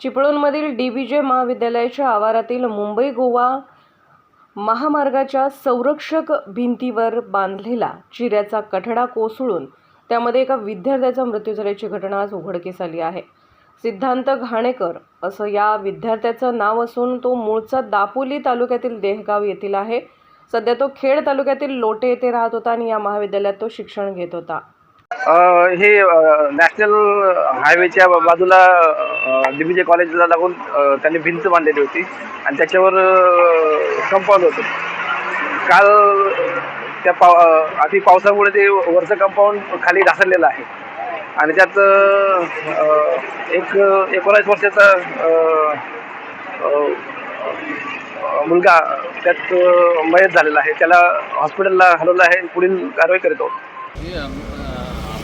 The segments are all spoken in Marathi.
चिपळूणमधील डी बी जे महाविद्यालयाच्या आवारातील मुंबई गोवा महामार्गाच्या संरक्षक भिंतीवर बांधलेला चिऱ्याचा कठडा कोसळून त्यामध्ये एका विद्यार्थ्याचा मृत्यू झाल्याची घटना आज उघडकीस आली आहे. सिद्धांत घाणेकर असं या विद्यार्थ्याचं नाव असून तो मूळचा दापोली तालुक्यातील देहगाव येथील आहे. सध्या तो खेड तालुक्यातील लोटे येथे राहत होता आणि या महाविद्यालयात तो शिक्षण घेत होता. हे नॅशनल हायवेच्या बाजूला डीबीजे कॉलेजला लागून त्यांनी भिंत बांधलेली होती. आणि त्याच्यावर कंपाऊंड होतं. काल त्या पाव अति पावसामुळे ते वरचं कंपाऊंड खाली घासरलेलं आहे. आणि त्यात एक एकोणीस वर्षाचा मुलगा त्यात मयत झालेला आहे. त्याला हॉस्पिटलला हलवलं आहे. पुढील कारवाई करीत आहोत.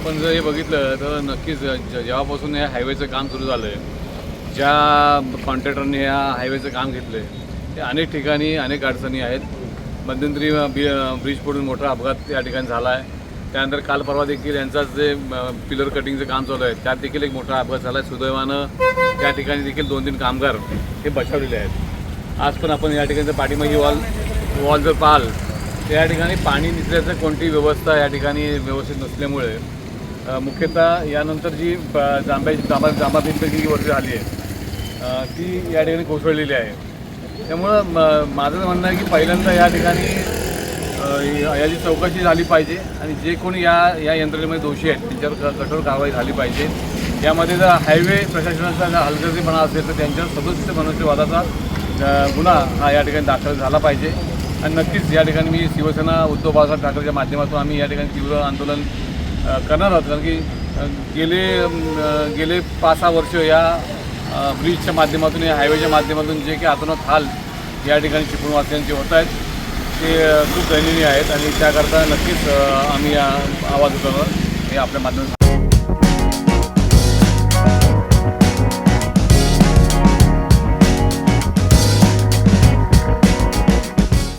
आपण जर हे बघितलं तर नक्कीच ज- जेव्हापासून या हायवेचं काम सुरू झालं आहे ज्या कॉन्ट्रॅक्टरने या हायवेचं काम घेतलं आहे ते अनेक ठिकाणी अनेक अडचणी आहेत. मध्यंतरी बी ब्रिज पडून मोठा अपघात या ठिकाणी झाला आहे त्यानंतर काल परवा देखील यांचाच जे पिलर कटिंगचं काम चालू आहे त्यात देखील एक मोठा अपघात झाला आहे सुदैवानं त्या ठिकाणी देखील दोन तीन कामगार हे बचावलेले आहेत. आज पण आपण या ठिकाणचं पाठीमागी वॉल वॉल जर पाहाल त्या या ठिकाणी पाणी निचऱ्याचं कोणती व्यवस्था या ठिकाणी व्यवस्थित नसल्यामुळे मुख्यतः यानंतर जी ब- जांभ्याची जांभा जांभा पिंपरी जी वरती आली आहे ती या ठिकाणी कोसळलेली आहे. त्यामुळं म- माझं म्हणणं आहे की पहिल्यांदा या ठिकाणी याची चौकशी झाली पाहिजे आणि जे कोणी या या यंत्रणेमध्ये दोषी आहेत त्यांच्यावर कठोर कारवाई झाली पाहिजे. यामध्ये जर हायवे प्रशासनाचा हलगर्जीपणा असेल तर त्यांच्यावर सदस्य मनुष्यवादाचा गुन्हा हा या ठिकाणी दाखल झाला पाहिजे. आणि नक्कीच या ठिकाणी मी शिवसेना उद्धव बाळासाहेब ठाकरेच्या माध्यमातून आम्ही या ठिकाणी तीव्र आंदोलन करणार आहोत. कारण की गेले गेले पाच सहा वर्ष या ब्रिजच्या माध्यमातून या हायवेच्या माध्यमातून जे काही अतोनात हाल या ठिकाणी चिपळूणवासियांचे होत आहेत ते खूप दयनीय आहेत. आणि त्याकरता नक्कीच आम्ही आवाज उठवणार हे आपल्या माध्यमातून.